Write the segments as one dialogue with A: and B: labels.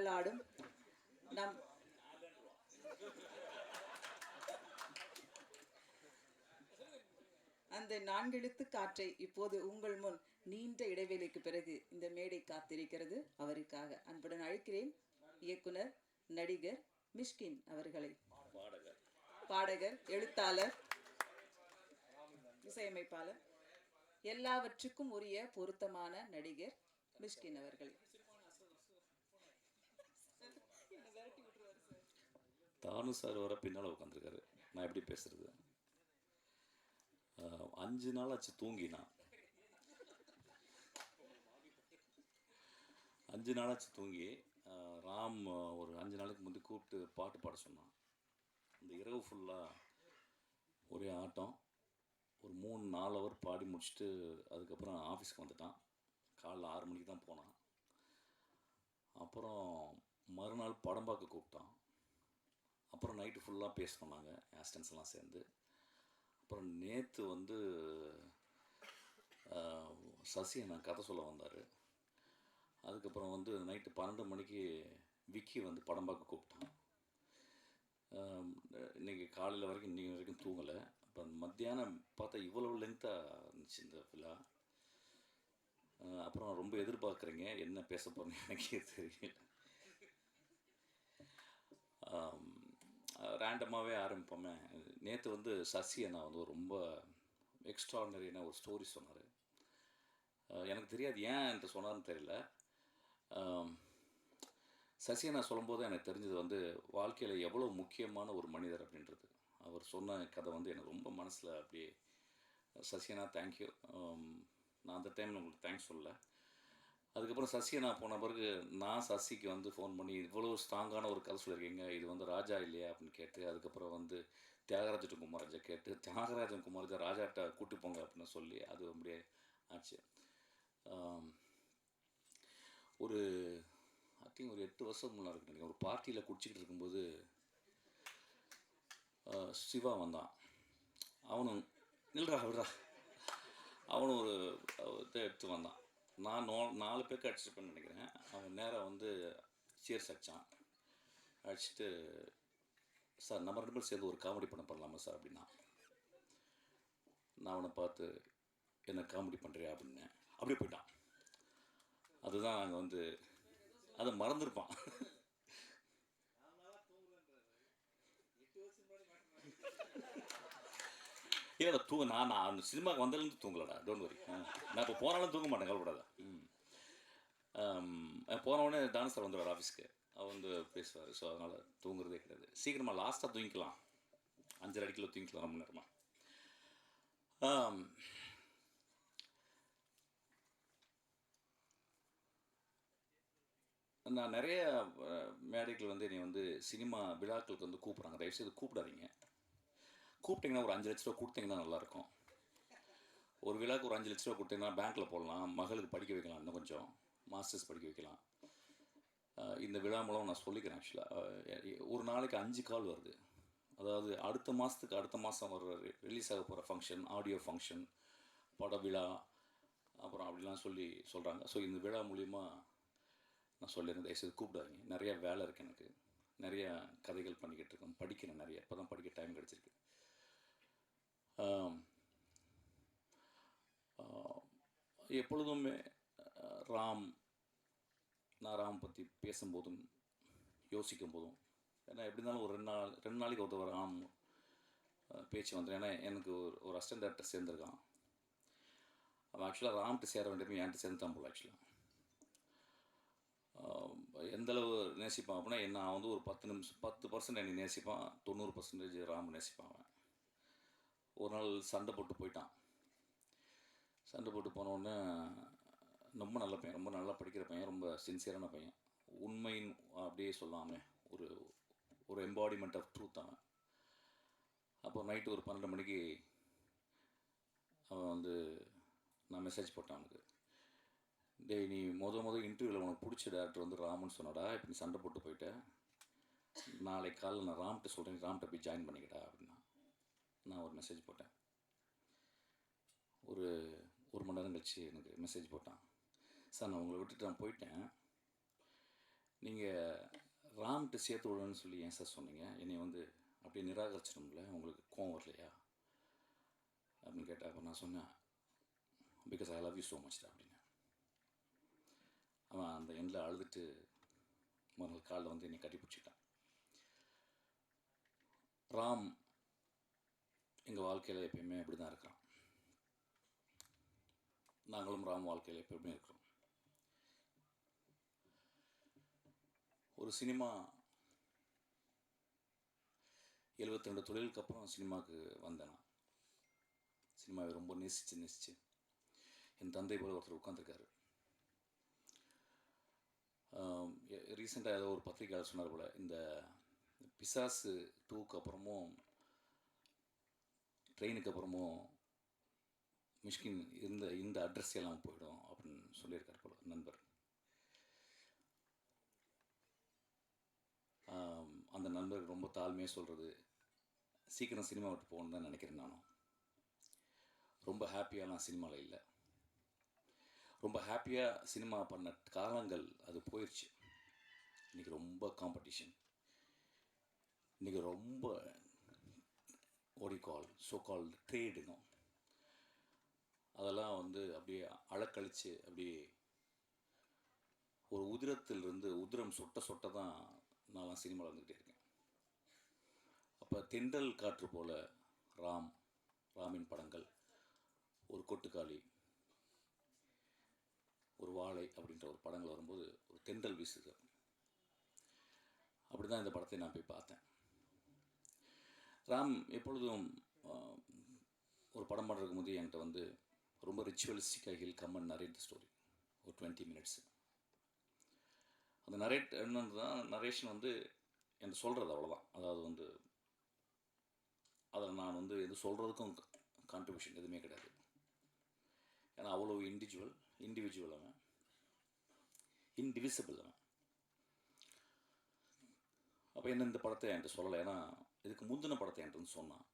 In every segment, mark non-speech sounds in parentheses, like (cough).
A: நிழலாடும் நம் அந்த நான்கெழுத்து காற்றை இப்போது உங்கள் முன் நீண்ட இடைவேளைக்கு பிறகு இந்த மேடை காத்திருக்கிறது. அவருக்காக அன்புடன் அழைக்கிறேன் இயக்குனர் நடிகர் மிஷ்கின் அவர்களை.
B: பாடகர்
A: எழுத்தாளர் இசையமைப்பாளர் எல்லாவற்றுக்கும் உரிய பொருத்தமான நடிகர் மிஷ்கின் அவர்கள்.
B: தானு சார் வர பின்னால் உட்காந்துருக்காரு நான் எப்படி பேசுறது? அஞ்சு நாள் ஆச்சு தூங்கினா. அஞ்சு நாளாச்சு தூங்கி ராம் ஒரு அஞ்சு நாளுக்கு முந்தி கூப்பிட்டு பாட்டு பாட சொன்னான். அந்த இரவு ஃபுல்லாக ஒரே ஆட்டம். ஒரு மூணு நாலு ஹவர் பாடி முடிச்சுட்டு அதுக்கப்புறம் ஆஃபீஸ்க்கு வந்துட்டான். காலைல ஆறு மணிக்கு தான் போனான். அப்புறம் மறுநாள் படம் பார்க்க கூப்பிட்டான். அப்புறம் நைட்டு ஃபுல்லாக பேசணும் நாங்கள் ஆஸ்டன்ஸ்லாம் சேர்ந்து. அப்புறம் நேற்று வந்து சசி நான் கதை சொல்ல வந்தார். அதுக்கப்புறம் வந்து நைட்டு பன்னெண்டு மணிக்கு விக்கி வந்து படம் பார்க்க கூப்பிட்டான். இன்றைக்கி இன்னைக்கு காலையில் வரைக்கும் இன்றைக்கி வரைக்கும் தூங்கலை. அப்போ மத்தியானம் பார்த்தா இவ்வளவு லென்த்தாக இருந்துச்சு இந்த விழா. அப்புறம் ரொம்ப எதிர்பார்க்குறீங்க என்ன பேச போகிறேன்னு எனக்கே தெரியல. ரேண்டமாகவே ஆரம்பிப்போமே. நேற்று வந்து சசி அண்ணா வந்து ஒரு ரொம்ப எக்ஸ்ட்ராடனரியான ஒரு ஸ்டோரி சொன்னார். எனக்கு தெரியாது ஏன் என்று சொன்னார்னு தெரியல. சசி அண்ணா சொல்லும்போது எனக்கு தெரிஞ்சது வந்து வாழ்க்கையில் எவ்வளோ முக்கியமான ஒரு மனிதர் அப்படின்றது. அவர் சொன்ன கதை வந்து எனக்கு ரொம்ப மனசில் அப்படியே சசியனா தேங்க்யூ நான் அந்த டைமில் உங்களுக்கு தேங்க்ஸ் சொல்லலை. அதுக்கப்புறம் சசியை நான் போன பிறகு நான் சசிக்கு வந்து ஃபோன் பண்ணி இவ்வளோ ஸ்ட்ராங்கான ஒரு கதை சொல்லியிருக்கீங்க. இது வந்து ராஜா இல்லையா? அப்படின்னு கேட்டு அதுக்கப்புறம் வந்து தியாகராஜன் குமாரஜா கேட்டு தியாகராஜன் குமாரஜா ராஜாட்ட கூட்டி போங்க அப்படின்னு சொல்லி அது அப்படியே ஆச்சு. ஒரு ஐ திங்க் ஒரு எட்டு வருஷம் முன்னாடி இருக்கு நினைக்கிறேன். ஒரு பார்ட்டியில் குடிச்சிக்கிட்டு இருக்கும்போது சிவா வந்தான். அவனும் நில்றா விடுறா. அவனும் ஒரு இதை எடுத்து வந்தான். நான் நோ நாலு பேருக்கு அடிச்சிருப்பேன்னு நினைக்கிறேன். அவன் நேராக வந்து சீர்ஸ் அடித்தான் அடிச்சுட்டு சார் நம்ம ரெண்டு பேரும் சேர்ந்து ஒரு காமெடி பண்ண பண்ணலாமா சார்? அப்படின்னா நான் அவனை பார்த்து என்ன காமெடி பண்ணுறியா அப்படின்னு. அப்படியே போயிட்டான். அதுதான் நாங்கள் வந்து அதை மறந்துருப்பான். இல்லை தூங்க நான் நான் அந்த சினிமாவுக்கு வந்ததுலேருந்து தூங்கலடா டோன்ட் வரி நான் இப்போ போனாலும் தூங்க மாட்டேன் கவலைப்படாத. ம். போன உடனே டான்ஸ் சார் வந்துடுவார் ஆஃபீஸ்க்கு அவர் வந்து பேசுவார் ஸோ அதனால் தூங்குறதே கிடையாது. சீக்கிரமாக லாஸ்ட்டாக தூங்கிக்கலாம். அஞ்சரை அடிக்கில் தூங்கிக்கலாம் ரொம்ப நேரமாக நான் நிறைய மேடைகள் வந்து என்னை வந்து சினிமா விழாக்களுக்கு வந்து கூப்பிட்றாங்க. தயவுசெய்து கூப்பிடாதீங்க. கூப்பிட்டிங்கன்னா ஒரு அஞ்சு லட்ச ரூபா கொடுத்தீங்கன்னா நல்லாயிருக்கும். ஒரு விழாக்கு ஒரு அஞ்சு லட்ச ரூபா கொடுத்தீங்கன்னா பேங்க்கில் போடலாம் மகளுக்கு படிக்க வைக்கலாம் இன்னும் கொஞ்சம் மாஸ்டர்ஸ் படிக்க வைக்கலாம். இந்த விழா மூலம் நான் சொல்லிக்கிறேன் ஆக்சுவலாக ஒரு நாளைக்கு அஞ்சு கால் வருது. அதாவது அடுத்த மாதத்துக்கு அடுத்த மாதம் வர ரிலீஸ் ஆக போகிற ஃபங்க்ஷன் ஆடியோ ஃபங்க்ஷன் பட விழா அப்புறம் அப்படிலாம் சொல்லி சொல்கிறாங்க ஸோ இந்த விழா மூலிமா நான் சொல்லியிருந்தேன் தயவுசெய்து கூப்பிடாதீங்க. நிறையா வேலை இருக்குது எனக்கு. நிறையா கதைகள் பண்ணிக்கிட்டு இருக்கேன் படிக்கிறேன் நிறைய. இப்போ தான் படிக்க டைம் கிடச்சிருக்கு. எப்பொழுதுமே ராம் நான் ராம் பற்றி பேசும்போதும் யோசிக்கும் போதும் ஏன்னா எப்படி இருந்தாலும் ஒரு ரெண்டு நாள் ரெண்டு நாளைக்கு ஒருத்தர் ராம் பேச்சு வந்துடும் ஏன்னா எனக்கு ஒரு ஒரு அசிஸ்டன்ட் டேரக்டர் சேர்ந்துருக்கான். அவன் ஆக்சுவலாக ராம்கிட்ட சேர வேண்டியது என்கிட்ட சேர்ந்துட்டான் போல ஆக்சுவலாக எந்தளவு நேசிப்பான் அப்படின்னா என்ன வந்து ஒரு பத்து நிமிஷம் பத்து பர்சன்ட் என்னை நேசிப்பான் தொண்ணூறு பர்சன்டேஜ் ராம் நேசிப்பான் அவன். ஒரு நாள் சண்டை போட்டு போயிட்டான். சண்டை போட்டு போனோடனே ரொம்ப நல்ல பையன் ரொம்ப நல்லா படிக்கிற பையன் ரொம்ப சின்சியரான பையன். உண்மையின் அப்படியே சொல்லாமே ஒரு ஒரு எம்பாடிமெண்ட் ஆஃப் ட்ரூத் அவன். அப்போ நைட்டு ஒரு பன்னெண்டு மணிக்கு அவன் வந்து நான் மெசேஜ் போட்டேன் அவனுக்கு. டேய் நீ முத முத இன்டர்வியூவில் உனக்கு பிடிச்ச டேரக்டர் வந்து ராமன் சொன்னடா இப்போ நீ சண்டை போட்டு போயிட்ட. நாளைக்கு காலையில் நான் ராம்கிட்ட சொல்கிறேன் ராம்கிட்ட போய் ஜாயின் பண்ணிக்கிட்டா அப்படின்னா. நான் ஒரு மெசேஜ் போட்டேன். ஒரு ஒரு மணி நேரம் கழிச்சு எனக்கு மெசேஜ் போட்டான். சார் நான் உங்களை விட்டுட்டு நான் போயிட்டேன். நீங்கள் ராம்கிட்ட சேர்த்து விடணும்னு சொல்லி ஏன் சார் சொன்னீங்க? என்னை வந்து அப்படியே நிராகரிச்சிடும்ல? உங்களுக்கு கோவம் வரலையா? அப்படின்னு கேட்டால் அப்போ நான் சொன்னேன் because I love you so much அப்படின்னு. அவன் அந்த எண்ணில் அழுதுட்டு முதல் காலில் வந்து என்னை கட்டி பிடிச்சிட்டான் ராம் எங்கள் வாழ்க்கையில் எப்பயுமே அப்படி தான் இருக்கிறான் நாங்களும் ராம் வாழ்க்கையில் எப்பயுமே இருக்கிறோம். ஒரு சினிமா எழுபத்தி ரெண்டு தொழிலுக்கு அப்புறம் சினிமாவுக்கு வந்தேன் நான். சினிமாவை ரொம்ப நேசித்து நேசித்து என் தந்தை போல ஒருத்தர் உட்காந்துருக்காரு ரீசெண்டாக ஏதோ ஒரு பத்திரிகையாளர் சொன்னார் போல் இந்த பிசாசு டூக்கு அப்புறமும் ட்ரெயினுக்கு அப்புறமும் மிஷ்கின் இந்த இந்த அட்ரஸ் எல்லாம் போயிடும் அப்படின்னு சொல்லியிருக்கார் போல நண்பர். அந்த நண்பர் ரொம்ப தாழ்மையாக சொல்கிறது சீக்கிரம் சினிமா விட்டு போகணுன்னு தான் நினைக்கிறேன் நானும். ரொம்ப ஹாப்பியாக நான் சினிமாவில் இல்லை. ரொம்ப ஹாப்பியாக சினிமா பண்ண காலங்கள் அது போயிடுச்சு இன்றைக்கி ரொம்ப காம்படிஷன் இன்றைக்கி ரொம்ப ஓடி கால் ஸோ கால் ட்ரேடுங்க அதெல்லாம் வந்து அப்படியே அழக்கழிச்சு அப்படியே ஒரு உதிரத்திலிருந்து உதிரம் சொட்ட சொட்ட தான் நான்லாம் சினிமாவில் வந்துக்கிட்டே இருக்கேன். அப்போ தென்றல் காற்று போல ராம் ராமின் படங்கள் ஒரு கொட்டுக்காளி ஒரு வாழை அப்படின்ற ஒரு படங்கள் வரும்போது ஒரு தென்றல் வீசுது. அப்படி தான் இந்த படத்தை நான் போய் பார்த்தேன். ராம் எப்பொழுதும் ஒரு படம் பண்ணுறதுக்கு முந்தைய என்கிட்ட வந்து ரொம்ப ரிச்சுவலிஸ்டிக்காக he'll come and narrate story ஒரு டுவெண்ட்டி மினிட்ஸ் அந்த நரேட் என்னன்னு தான் நரேஷன் வந்து எனக்கு சொல்கிறது அவ்வளோதான் அதாவது வந்து அதில் நான் வந்து எது சொல்கிறதுக்கும் கான்ட்ரிபியூஷன் எதுவுமே கிடையாது. ஏன்னா அவ்வளோ இண்டிவிஜுவல் இண்டிவிஜுவல் அவன். இன்டிவிசிபிள் அவன். அப்போ என்ன இந்த படத்தை என்கிட்ட சொல்லலை. ஏன்னா இதுக்கு முந்தின படத்தை என்கிட்ட சொன்னான்.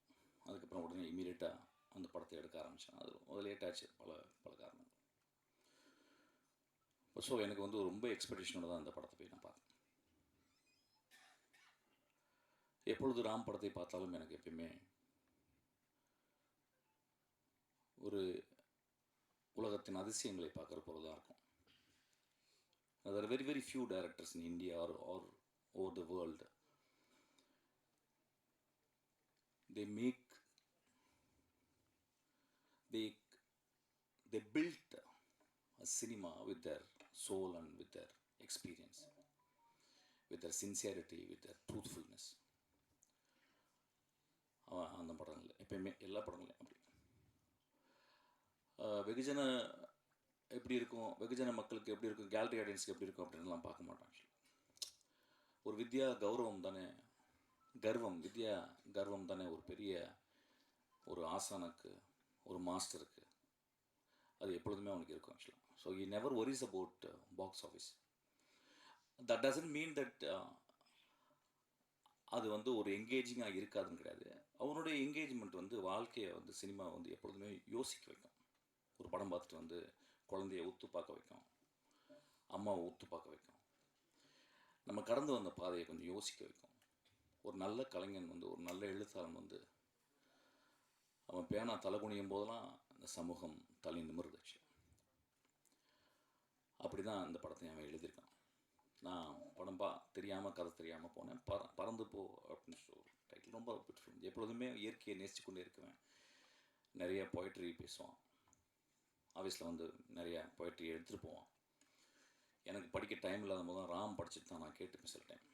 B: அதுக்கப்புறம் உடனே இமீடியட்டாக அந்த படத்தை எடுக்க ஆரம்பித்தேன் அது அது லேட் ஆச்சு பல பல காரணங்கள். ஸோ எனக்கு வந்து ரொம்ப எக்ஸ்பெக்டேஷனோட தான் அந்த படத்தை போய் நான் பார்த்தேன். எப்பொழுது ராம் படத்தை பார்த்தாலும் எனக்கு எப்பயுமே ஒரு உலகத்தின் அதிசயங்களை பார்க்குற போல தான் இருக்கும். Other very very few directors in India are are over the world they make they they built a cinema with their soul and with their experience with their sincerity with their truthfulness அவன் அந்த படங்கள் எப்பயுமே எல்லா படங்களையும் அப்படி வெகுஜன எப்படி இருக்கும் வெகுஜன மக்களுக்கு எப்படி இருக்கும் கேலரி ஆடியன்ஸ்க்கு எப்படி இருக்கும் அப்படின்லாம் பார்க்க மாட்டான் ஒரு வித்யா கௌரவம் தானே கர்வம் வித்யா கர்வம் தானே ஒரு பெரிய ஒரு ஆசானுக்கு ஒரு மாஸ்டருக்கு. அது எப்பொழுதுமே அவனுக்கு இருக்கும் ஆக்சுவலாக so he never worries about box office that doesn't mean that அது வந்து ஒரு என்கேஜிங்காக இருக்காதுன்னு கிடையாது. அவனுடைய என்கேஜ்மெண்ட் வந்து வாழ்க்கையை வந்து சினிமா வந்து எப்பொழுதுமே யோசிக்க வைக்கும். ஒரு படம் பார்த்துட்டு வந்து குழந்தைய ஒத்து பார்க்க வைக்கும். அம்மாவை ஒத்து பார்க்க வைக்கும். நம்ம கடந்து வந்த பாதையை கொஞ்சம் யோசிக்க வைக்கும். ஒரு நல்ல கலைஞன் வந்து ஒரு நல்ல எழுத்தாளன் வந்து அவன் பேனா தலை குனியும் போதெல்லாம் இந்த சமூகம் தலை நிமிர்ந்துச்சு. அப்படி தான் இந்த படத்தை அவன் எழுதியிருக்கான். நான் படம் பா தெரியாமல் கதை தெரியாமல் போனேன். பற பறந்து போ அப்படின்னு சொல்லி டைட்டில் ரொம்ப பிடிச்சிருந்தது. எப்பொழுதுமே இயற்கையை நேசித்து கொண்டே இருக்குவேன். நிறைய பொயட்ரி பேசுவான். ஆஃபீஸில் வந்து நிறைய பொயட்ரி எடுத்துகிட்டு போவான். எனக்கு படிக்க டைம் இல்லாத போது தான் ராம் படிச்சுட்டு தான் நான் கேட்டுப்பேன் சில டைம்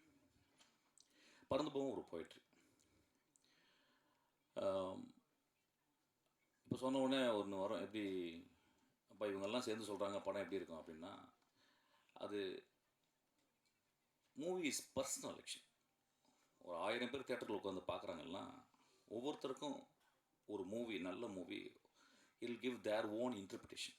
B: பறந்து போகும் ஒரு போயிட்ரி இப்போ சொன்ன உடனே ஒன்று வரும். எப்படி அப்போ இவங்கெல்லாம் சேர்ந்து சொல்கிறாங்க படம் எப்படி இருக்கும் அப்படின்னா அது மூவி இஸ் பர்சனல் எலெக்ஷன் ஒரு ஆயிரம் பேர் தேட்டரில் உட்காந்து பார்க்குறாங்கன்னா ஒவ்வொருத்தருக்கும் ஒரு மூவி நல்ல movie will give their own interpretation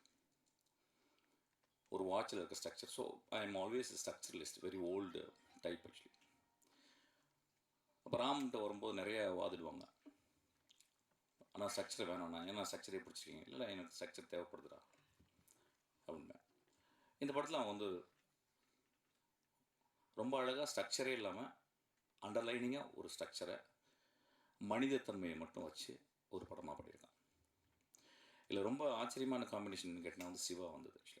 B: ஒரு வாட்சில் இருக்க structure so I am always structuralist very old type actually அப்போ ராம்கிட்ட வரும்போது நிறைய வாதிடுவாங்க. ஆனால் ஸ்ட்ரக்சர் வேணாண்ணா ஏன்னா ஸ்ட்ரக்சரே பிடிச்சிருக்கீங்க. இல்லை எனக்கு ஸ்ட்ரக்சர் தேவைப்படுதுடா. அப்படின்னு. இந்த படத்தில் அவன் வந்து ரொம்ப அழகாக ஸ்ட்ரக்சரே இல்லாமல் அண்டர்லைனிங்காக ஒரு ஸ்ட்ரக்சரை மனிதத்தன்மையை மட்டும் வச்சு ஒரு படமாக பண்ணியிருக்கான். இதில் ரொம்ப ஆச்சரியமான காம்பினேஷன் கேட்டினா வந்து சிவா வந்தது ஆக்சுவலி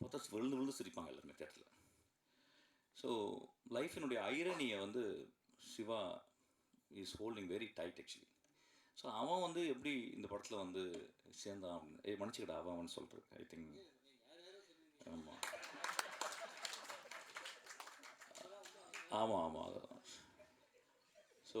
B: பார்த்தா விழுந்து விழுந்து சிரிப்பாங்க எல்லாருமே தேட்டரில் ஸோ லைஃபினுடைய ஐரனியை வந்து Siva is holding very tight actually so அவன் வந்து எப்படி இந்த படத்தில் வந்து சேர்ந்தான் அப்படின்னு ஏய் அவன் அவன் சொல்கிறேன் ஐ திங்க் ஆமாம் ஆமாம் ஆமாம் அதான். ஸோ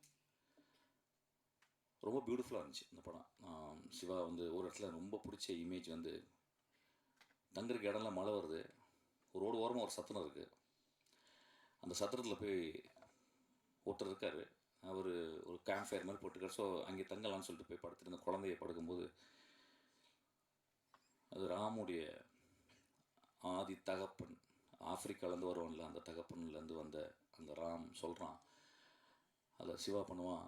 B: ரொம்ப பியூட்டிஃபுல்லாக இருந்துச்சு இந்த படம். சிவா வந்து ஒரு இடத்துல ரொம்ப பிடிச்ச இமேஜ் வந்து தங்குறதுக்கு இடம்லாம் மழை வருது. ஒரு ரோடு ஓரமாக ஒரு சத்திரம் இருக்குது அந்த சத்திரத்தில் போய் ஒருத்தர் இருக்கார். அவர் ஒரு கேம்ப் ஃபயர் மாதிரி போட்டுருக்காரு. ஸோ அங்கே தங்கலாம்னு சொல்லிட்டு போய் படுத்துட்டு அந்த குழந்தைய படுக்கும்போது அது ராமுடைய ஆதி தகப்பன் ஆப்பிரிக்காலேருந்து வருவான்ல அந்த தகப்பன்லேருந்து வந்த அந்த ராம் சொல்கிறான் அதை சிவா பண்ணுவான்.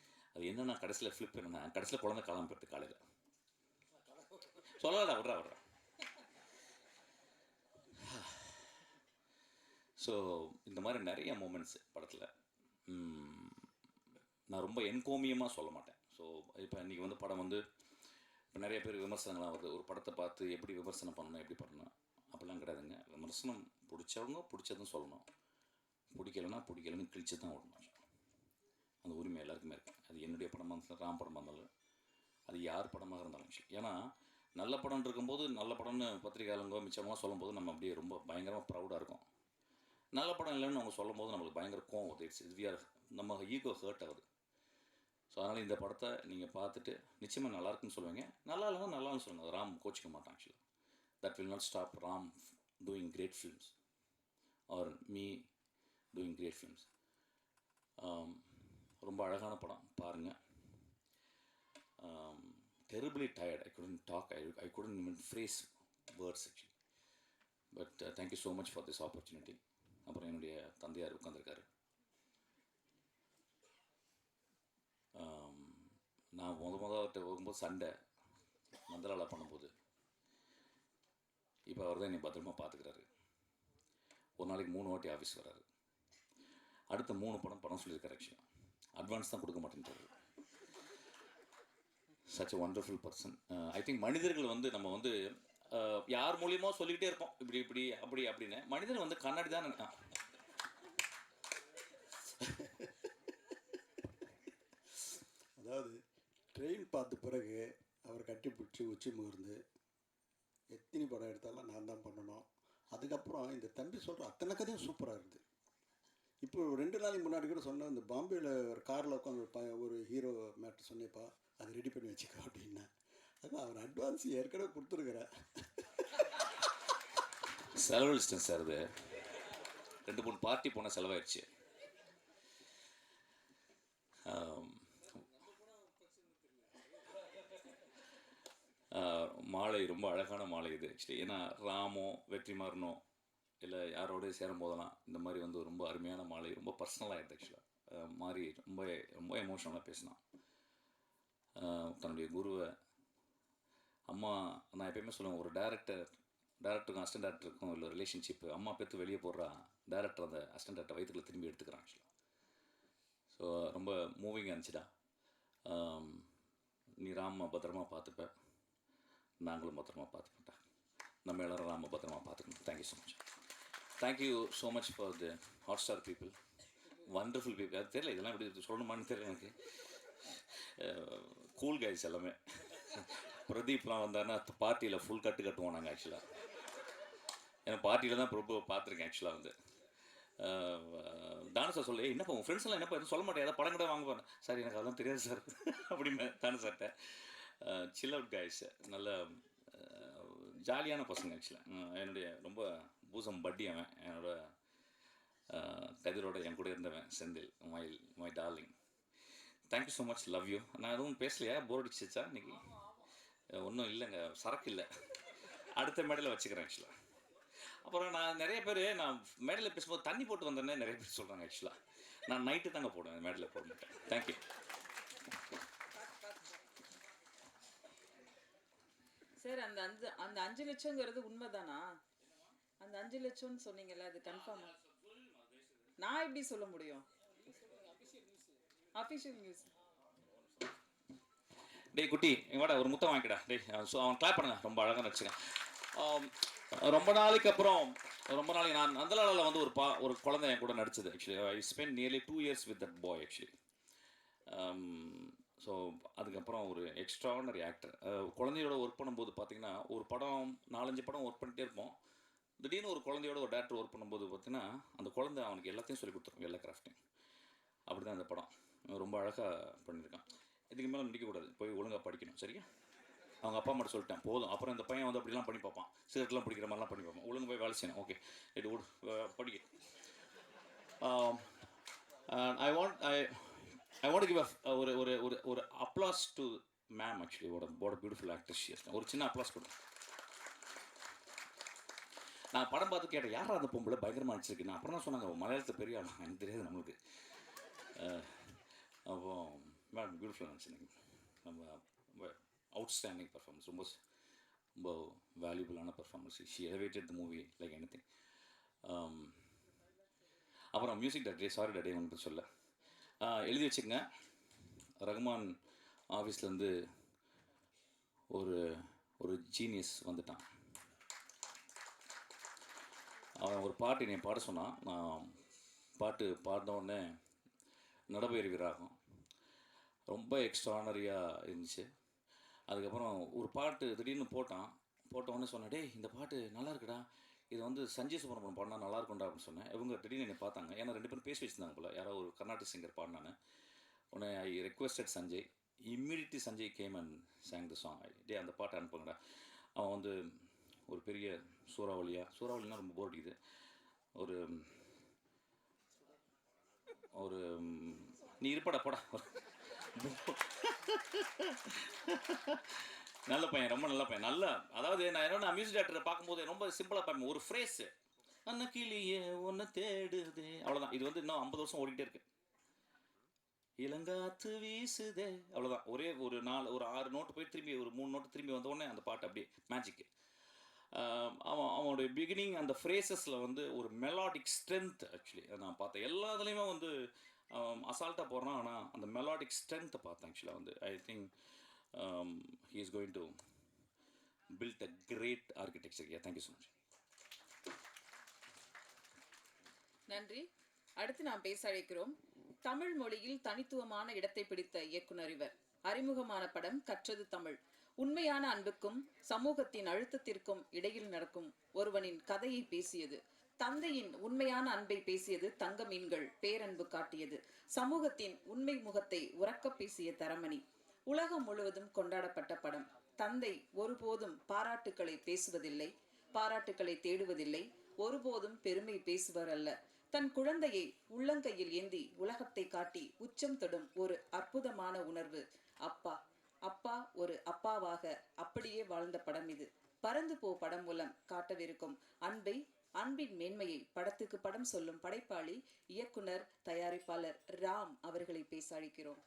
B: அது என்னென்னா கடைசியில் ஃப்ளிப் என்ன கடைசியில் குழந்தை காலம் போயிடுது காலையில் சொல்லடா விட்றா விட்றா. ஸோ இந்த மாதிரி நிறைய மூமெண்ட்ஸ் படத்தில். நான் ரொம்ப என்கோமியமாக சொல்ல மாட்டேன். ஸோ இப்போ இன்றைக்கி வந்து படம் வந்து இப்போ நிறைய பேர் விமர்சனங்கள்லாம் வருது. ஒரு படத்தை பார்த்து எப்படி விமர்சனம் பண்ணணும் எப்படி பண்ணணும் அப்படிலாம் கிடையாதுங்க. விமர்சனம் பிடிச்சவங்க பிடிச்சதும் சொல்லணும். பிடிக்கலன்னா பிடிக்கலன்னு கிழிச்சு தான் விடணும் அந்த உரிமை எல்லாருக்குமே இருக்குது அது என்னுடைய படமாக இருந்தாலும் ராம் படமாக இருந்தாலும் அது யார் படமாக இருந்தாலும் சரி. ஏன்னா நல்ல படம் இருக்கும்போது நல்ல படம்னு பத்திரிகையாளங்க மிச்சமாக சொல்லும்போது நம்ம அப்படியே ரொம்ப பயங்கரமாக ப்ரௌடாக இருக்கும். நல்ல படம் இல்லைன்னு அவங்க சொல்லும்போது நம்மளுக்கு பயங்கர கோவம் வருது இட்ஸ் வி ஆர் நம்ம ஈகோ ஹர்ட் ஆகுது. ஸோ அதனால் இந்த படத்தை நீங்கள் பார்த்துட்டு நிச்சயமாக நல்லா இருக்குன்னு சொல்லுவீங்க. நல்லா இல்லைன்னா நல்லான்னு சொல்லுங்கள் ராம் கோச்சிக்க மாட்டான் ஆக்சுவலாக that will not stop Ram doing great films or me doing great films ரொம்ப அழகான படம் பாருங்கள் terribly tired I couldn't talk I I couldn't even phrase words actually but thank you so much for this opportunity அப்புறம் என்னுடைய தந்தையார் உட்காந்துருக்காரு நான் முத முத போகும்போது சண்டை மந்தலாலா பண்ணும்போது இப்போ அவர் தான் என்னை பத்திரமா பார்த்துக்கிறாரு ஒரு நாளைக்கு மூணு வாட்டி ஆஃபீஸ் வராரு. அடுத்த மூணு படம் படம் சொல்லியிருக்காரு ஆக்சுவலாக அட்வான்ஸ் தான் கொடுக்க மாட்டேன்றாரு such a wonderful person I think மனிதர்கள் வந்து நம்ம வந்து uh, யார் மூலியமாக சொல்லிக்கிட்டே இருப்போம். இப்படி இப்படி அப்படி அப்படின்னு. மனிதன் வந்து கண்ணாடி தான் நினைக்கான்
C: அதாவது ட்ரெயின் பார்த்த பிறகு அவர் கட்டிப்பிடிச்சி உச்சி முகர்ந்து எத்தனை படம் எடுத்தாலும் நான் தான் பண்ணணும். அதுக்கப்புறம் இந்த தம்பி சொல்கிற அத்தனை கதையும் சூப்பராக இருந்து இப்போ ரெண்டு நாளைக்கு முன்னாடி கூட சொன்னேன் இந்த பாம்பேயில் ஒரு காரில் உட்காந்து ஒரு ப ஒரு ஹீரோ மேட்ரு சொன்னேப்பா அதை ரெடி பண்ணி வச்சுக்கோ அப்படின்னா. அதான் அவர் அட்வான்ஸ் ஏற்கனவே கொடுத்துருக்குறேன்
B: செலவழிச்சிட்டேன் சார் அது. ரெண்டு மூணு பார்ட்டி போன செலவாயிடுச்சு மாலை ரொம்ப அழகான மாலை இது. ஆக்சுவலி ஏன்னா ராமோ வெற்றிமாறனோ இல்லை யாரோடய சேரும் போதெல்லாம் இந்த மாதிரி வந்து ரொம்ப அருமையான மாலை ரொம்ப பர்சனலாகிடுது ஆக்சுவலாக மாறி ரொம்ப ரொம்ப எமோஷனலாக பேசினான். தன்னுடைய குருவை. அம்மா நான் எப்பயுமே சொல்லுவேன் ஒரு டேரக்டர் டேரக்டருக்கும் அசிஸ்டன்ட் டேரக்டருக்கும் இல்லை ரிலேஷன்ஷிப்பு அம்மா பேத்து வெளியே போடுறா டேரக்டர் அந்த அசிஸ்டன்ட் டேரக்டர் வயிற்றுல திரும்பி எடுத்துக்கிறான் ஆக்சுவலாக ஸோ ரொம்ப மூவிங் இருந்துச்சுடா. நீ ராம பத்திரமா பார்த்துப்ப நாங்களும் பத்திரமா பார்த்துப்பட்டா நம்ம எல்லாரும் ராம பத்திரமா பார்த்து thank you so much for the Hotstar people wonderful people அது தெரியல இதெல்லாம் எப்படி சொல்லணுமான்னு தெரியல எனக்கு. (laughs) கூல் கைஸ் எல்லாமே. (laughs) பிரதீப்லாம் வந்தாருன்னா பார்ட்டியில் ஃபுல் கட்டு கட்டுவோம் நாங்கள் ஆக்சுவலாக ஏன்னா பார்ட்டியில் தான் ரொம்ப பார்த்துருக்கேன் ஆக்சுவலாக வந்து. தானு சார் சொல்லு என்னப்பா உங்கள் ஃப்ரெண்ட்ஸ் எல்லாம் என்னப்பா எதுவும் சொல்ல மாட்டேன் ஏதாவது படம் கூட வாங்க சார் எனக்கு அதெல்லாம் தெரியாது சார் (laughs) அப்படின்னு தானு சார்ட்ட சில் அவுட் கைஸ் நல்ல ஜாலியான பசங்க ஆக்சுவலாக என்னுடைய ரொம்ப பூசம் பட்டி அவன் என்னோட கதிரோட என் கூட இருந்தவன் Senthil my my darling thank you so much love you நான் எதுவும் பேசலையா? போர் அடிச்சிச்சா இன்னைக்கு? ஒன்றும் இல்லைங்க. சரக்கு இல்லை. அடுத்த மேடையில் வச்சுக்கிறேன் ஆக்சுவலாக அப்புறம் நான் நிறைய பேர் நான் மேடையில் பேசும்போது தண்ணி போட்டு வந்தேன்னே நிறைய பேர் சொல்கிறாங்க ஆக்சுவலாக நான் நைட்டு தாங்க போடுவேன் மேடையில் போட மாட்டேன். தேங்க்யூ
A: சார் அந்த அஞ்சு அந்த அஞ்சு லட்சங்கிறது உண்மைதானா? அந்த அஞ்சு லட்சம்னு சொன்னீங்கல்ல அது கன்ஃபார்ம் நான் எப்படி சொல்ல முடியும்? அபிஷியல் நியூஸ்
B: டேய் குட்டி இங்க வாடா ஒரு முத்தம் வாங்கிக்கடா. டேய் ஸோ அவன் கிளாப் பண்ணுங்க ரொம்ப அழகாக நடிச்சுக்கான் ரொம்ப நாளைக்கு அப்புறம் ரொம்ப நாளைக்கு நான் நந்தலாலில் வந்து ஒரு பா ஒரு குழந்தை என் கூட நடிச்சது actually I spend nearly two years with that boy actually so அதுக்கப்புறம் ஒரு எக்ஸ்ட்ரானரி ஆக்டர் குழந்தையோட ஒர்க் பண்ணும்போது பார்த்தீங்கன்னா ஒரு படம் நாலஞ்சு படம் ஒர்க் பண்ணிட்டே இருப்போம். திடீர்னு ஒரு குழந்தையோட ஒரு டேரக்டர் ஒர்க் பண்ணும்போது பார்த்தீங்கன்னா அந்த குழந்தை அவனுக்கு எல்லாத்தையும் சொல்லி கொடுத்துரும் எல்லா கிராஃப்ட்டையும் அப்படி தான் அந்த படம். ரொம்ப அழகாக பண்ணியிருக்கான். இதுக்கு மேலே நடிக்கக்கூடாது போய் ஒழுங்காக படிக்கணும் சரியா? அவங்க அப்பா மட்டும் சொல்லிட்டேன் போதும். அப்புறம் இந்த பையன் வந்து அப்படிலாம் பண்ணி பார்ப்பான். சிகரெட்லாம் பிடிக்கிற மாதிரிலாம் பண்ணி பார்ப்பான். ஒழுங்கு போய் வேலை செய்யணும். ஓகே இட் உட் படிக்க. I want I I want give ஒரு ஒரு ஒரு ஒரு அப்ளாஸ் டு மேம் ஆக்சுவலி ஓட a பியூட்டிஃபுல் ஆக்டர் ஒரு சின்ன அப்ளாஸ் கொடுங்க. நான் படம் பார்த்து கேட்டேன் யாரா அந்த பொம்பளை? பயங்கரமாக நடிச்சிருக்கு. நான் அப்புறம் தான் சொன்னாங்க மலையாளத்தை பெரிய ஆளா? எனக்கு தெரியாது நம்மளுக்கு. அப்போ மேடம் பியூட்டிஃபுல்லாக நடிச்சிருந்தீங்க. நம்ம ரொம்ப அவுட்ஸ்டாண்டிங் பர்ஃபார்மன்ஸ் ரொம்ப ரொம்ப வேல்யூபிளான performance she elevated the movie like anything அப்புறம் மியூசிக் டே சாரி டே ஒன்று சொல்ல. எழுதி வச்சுக்கங்க. ரகுமான் ஆஃபீஸ்லேருந்து ஒரு ஒரு ஜீனியஸ் வந்துட்டான். அவன் ஒரு பாட்டு என்னை பாட சொன்னான். நான் பாட்டு பாடின உடனே நடபயிர் விராகம் ரொம்ப எக்ஸ்ட்ரானரியாக இருந்துச்சு. அதுக்கப்புறம் ஒரு பாட்டு திடீர்னு போட்டான். போட்ட உடனே சொன்னேன் டேய் இந்த பாட்டு நல்லா இருக்குடா. இது வந்து சஞ்சய் சுப்ரமணியம் பாடினா நல்லா இருக்கும்டா அப்படின்னு சொன்னேன். இவங்க திடீர்னு என்னை பார்த்தாங்க. ஏன்னா ரெண்டு பேரும் பேசி வச்சிருந்தாங்க போல். யாரோ ஒரு கர்நாடக சிங்கர் பாடினானு. உடனே I requested Sanjay immediately Sanjay came and sang the song டே அந்த பாட்டை அனுப்புங்கடா. அவன் வந்து ஒரு பெரிய சூறாவளியா சூறாவளினா ரொம்ப போர் அடிக்குது. ஒரு ஒரு நீ இருப்படா போடா. நல்ல பையன் ரொம்ப நல்ல பையன். நல்ல அதாவது நான் என்ன மியூசிக் டேரக்டரை பார்க்கும்போது ரொம்ப சிம்பிளாக பார்ப்பேன் ஒரு ஃப்ரேஸ் அன்ன கிளியே ஒன்று தேடுதே. அவ்வளோதான் இது வந்து இன்னும் ஐம்பது வருஷம் ஓடிக்கிட்டே இருக்கு. இளங்காத்து வீசுதே. அவ்வளோதான் ஒரே ஒரு நாலு ஒரு ஆறு நோட்டு போய் திரும்பி ஒரு மூணு நோட்டு திரும்பி வந்த உடனே அந்த பாட்டு அப்படியே மேஜிக்கு அவன் அவனுடைய பிகினிங் அந்த ஃப்ரேசஸில் வந்து ஒரு மெலாடிக் ஸ்ட்ரென்த் ஆக்சுவலி நான் பார்த்தேன். எல்லா இதுலேயுமே வந்து அசால்ட்டாக போகிறான் ஆனால் அந்த மெலாடிக் ஸ்ட்ரென்த்தை பார்த்தேன் ஆக்சுவலாக வந்து. I think he is going to build a great architecture yeah thank you so much
A: நன்றி. அடுத்து நாம் பேச அழைக்கிறோம். தமிழ் மொழியில் தனித்துவமான இடத்தை பிடித்த இயக்குனர் இவர். அறிமுகமான படம் கற்றது தமிழ். உண்மையான அன்புக்கும் சமூகத்தின் அழுத்தத்திற்கும் இடையில் நடக்கும் ஒருவனின் கதையை பேசியது. தந்தையின் உண்மையான அன்பை பேசியது தங்க மீன்கள் பேரன்பு காட்டியது. சமூகத்தின் உண்மை முகத்தை உறக்க பேசிய தரமணி. உலகம் முழுவதும் கொண்டாடப்பட்ட படம். தந்தை ஒருபோதும் பாராட்டுக்களை பேசுவதில்லை பாராட்டுக்களை தேடுவதில்லை ஒருபோதும் பெருமை பேசுவர் அல்ல தன் குழந்தையை உள்ளங்கையில் ஏந்தி உலகத்தை காட்டி உச்சம் தொடும் ஒரு அற்புதமான உணர்வு. அப்பா அப்பா ஒரு அப்பாவாக அப்படியே வாழ்ந்த படம் இது. பறந்து போ படம் மூலம் காட்டவிருக்கும் அன்பை அன்பின் மேன்மையை படத்துக்கு படம் சொல்லும் படைப்பாளி இயக்குனர் தயாரிப்பாளர் ராம் அவர்களை பேச அழைக்கிறோம்.